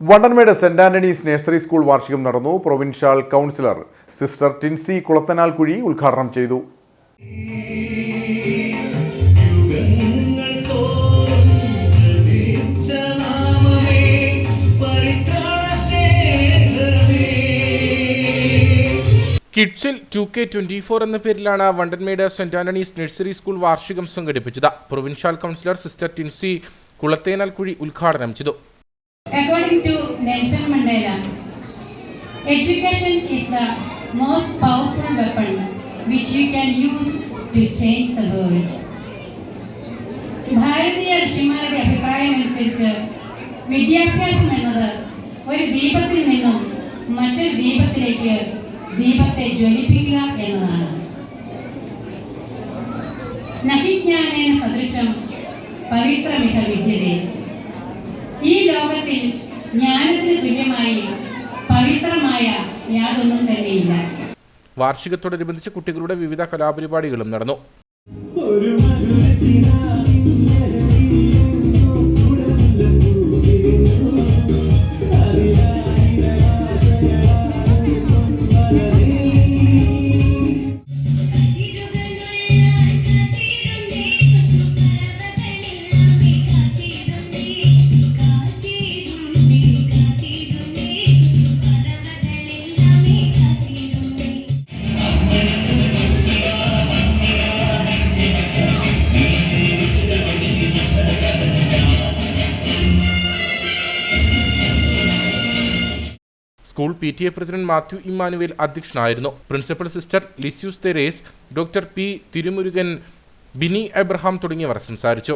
Vandanmedu Saint Antony's nursery school വാർഷികം നടന്നു. Provincial councillor sister Tincy Kulathanal Kuzhi ഉദ്ഘാടനം ചെയ്തു. കിഡ്സിൽ ടു കെ ട്വന്റി ഫോർ എന്ന പേരിലാണ് Vandanmedu Saint Antony's nursery school വാർഷികം സംഘടിപ്പിച്ചത്. Provincial councillor sister Tincy Kulathenal Kuzhi ഉദ്ഘാടനം ചെയ്തു. According to Nelson Mandela, education is the most powerful weapon which we can use to change the world. ഭാരതീയ ഋഷിമാരുടെ അഭിപ്രായം അനുസരിച്ച് വിദ്യാഭ്യാസം എന്നത് ഒരു ദീപത്തിൽ നിന്നും മറ്റൊരു ദീപത്തിലേക്ക് ദീപത്തെ ജ്വലിപ്പിക്കുക എന്നതാണ് നഹിജ്ഞാനേന സദൃശം പവിത്രമിക വിദ്യതേ ഈ ലോകത്തിൽ ജ്ഞാനത്തിന് തുല്യമായി പവിത്രമായ യാതൊന്നും തന്നെയില്ല. വാർഷികത്തോടനുബന്ധിച്ച് കുട്ടികളുടെ വിവിധ കലാപരിപാടികളും നടന്നു. School P T A president Mathew Immanuel അധ്യക്ഷനായിരുന്നു. Principal sister Lisieux Therese doctor P Thirumurugan Bini Abraham തുടങ്ങിയവർ സംസാരിച്ചു.